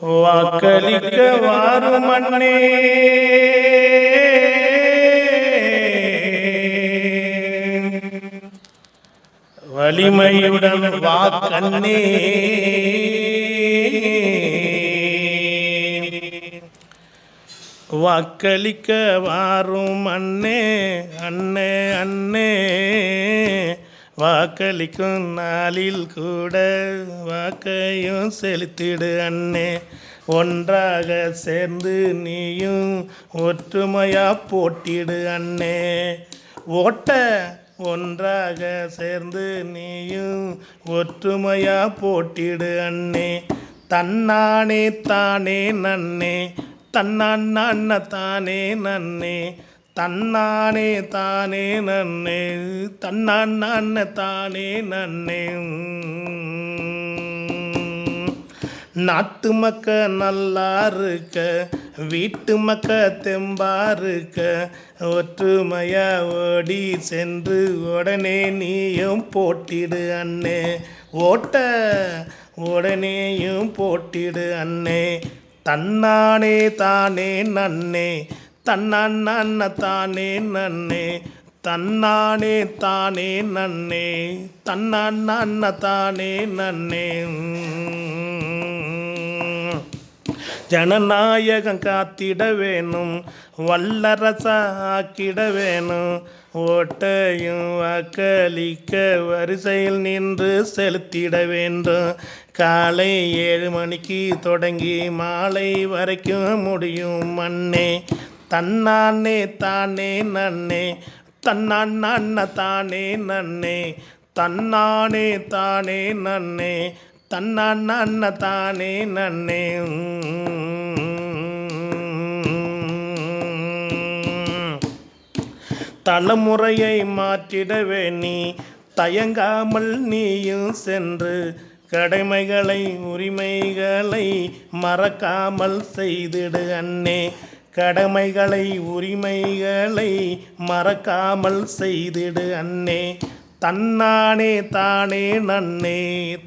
வாக்களிக்க வாரும் மண்ணே வலிமையுடன் வாக்கண்ணே வாக்களிக்க வாரும் அண்ணே அண்ணே அண்ணே வாக்களிக்கும் நாளில் கூட வாக்கையும் செலுத்திடு அண்ணே. ஒன்றாக சேர்ந்து நீயும் ஒற்றுமையா போட்டிடு அண்ணே. ஓட்ட ஒன்றாக சேர்ந்து நீயும் ஒற்றுமையா போட்டிடு அண்ணே. தன்னானே தானே நன்னே. தன்னான் தானே நன்னே. தன்னானே தானே நன்னே தன்னான் நன்ன தானே நன்னே. நாட்டு மக்க நல்லா இருக்க வீட்டு மக்க தெம்பா இருக்க ஒற்றுமையா ஓடி சென்று உடனே நீயும் போட்டிடு அண்ணே. ஓட்ட உடனேயும் போட்டிடு அண்ணே. தன்னானே தானே நன்னே. தன்னான் தானே நன்னே. தன்னானே தானே நன்னே. தன்னான் தானே நன்னே. ஜனநாயகம் காத்திட வேணும். வல்லரசாக்கிட வேணும். ஓட்டையும் வாக்களிக்க வரிசையில் நின்று செலுத்திட வேண்டும். காலை ஏழு மணிக்கு தொடங்கி மாலை வரைக்கும் முடியும் மண்ணே தன்னானே தானே நன்னே. தன்னான் நன்ன தானே நன்னே. தன்னானே தானே நன்னே. தன்னான் நன்ன தானே நன்னே. தலைமுறையை மாற்றிடவே நீ தயங்காமல் நீயும் சென்று கடமைகளை உரிமைகளை மறக்காமல் செய்திடு அண்ணே. கடமைகளை உரிமைகளை மறக்காமல் செய்திடு அண்ணே. தன்னானே தானே நன்னே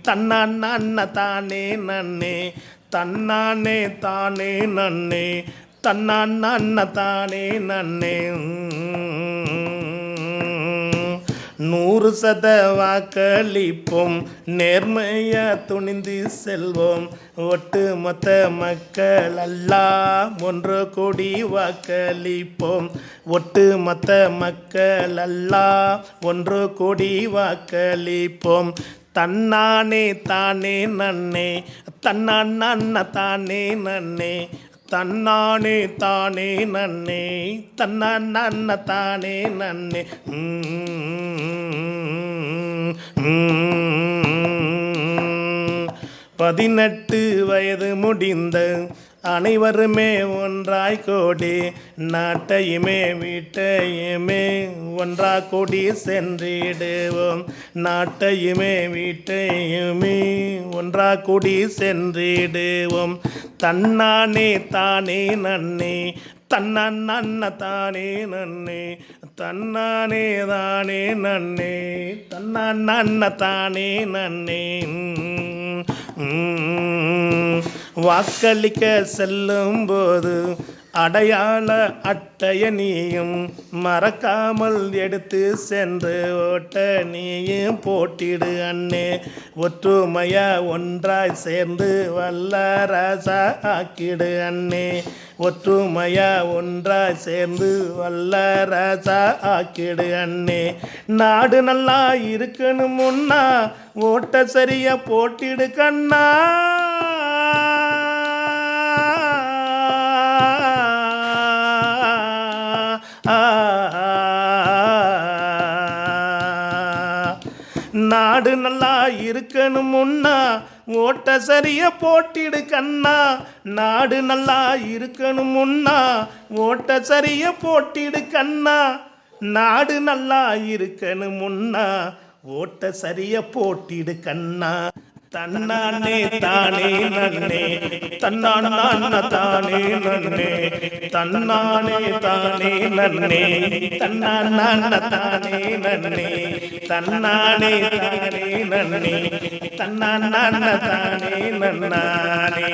தன்னான் அண்ண தானே நன்னே தன்னானே தானே நன்னே தன்னான் அண்ண தானே நன்னே நூறு சத வாக்களிப்போம். நேர்மையா துணிந்து செல்வோம். ஒட்டு மொத்த மக்கள் எல்லாம் ஒன்று கூடி வாக்களிப்போம். ஒட்டு மொத்த மக்கள் எல்லாம் ஒன்று கூடி வாக்களிப்போம். தன்னானே தானே நன்னே தன்னான் நன்ன தானே நன்னே தன்னானே தானே நன்னே தன்ன நன்ன தானே நன்னே. பதினெட்டு வயது முடிந்த அனைவருமே ஒன்றாய் கோடி நாட்டையுமே வீட்டையுமே ஒன்றா கூடி சென்றிடுவோம். நாட்டையுமே வீட்டையுமே ஒன்றா கூடி சென்றிடுவோம். தன்னானே தானே நன்னே தன்னான் தானே நன்னே தன்னானே தானே நன்னே தன்னான் தானே நன்னே. வாக்களிக்க செல்லும் போது அடையாள அட்டைய நீயும் மறக்காமல் எடுத்து சென்று ஓட்ட நீயும் போட்டிடு அண்ணே. ஒற்றுமையா ஒன்றாய் சேர்ந்து வல்லரசா ஆக்கிடு அண்ணே. ஒற்றுமையா ஒன்றாய் சேர்ந்து வல்லரசா ஆக்கிடு அண்ணே. நாடு நல்லா இருக்கணும் முன்னா ஓட்ட சரியா போட்டிடு கண்ணா. நாடு நல்லா இருக்கணும் முன்னா ஓட்ட சரிய போட்டிடு கண்ணா. நாடு நல்லா இருக்கணும் முன்னா ஓட்ட சரிய போட்டிடு கண்ணா. நாடு நல்லா இருக்கணும் முன்னா ஓட்ட சரிய போட்டிடு கண்ணா. தன்னானே தானே நன்னே தன்னான் நான்ன தானே நன்னே தன்னானே தானே நன்னே தன்னான் நான்ன தானே நன்னே தன்னானே தானே நன்னே தன்னான் நான்ன தானே நன்னானே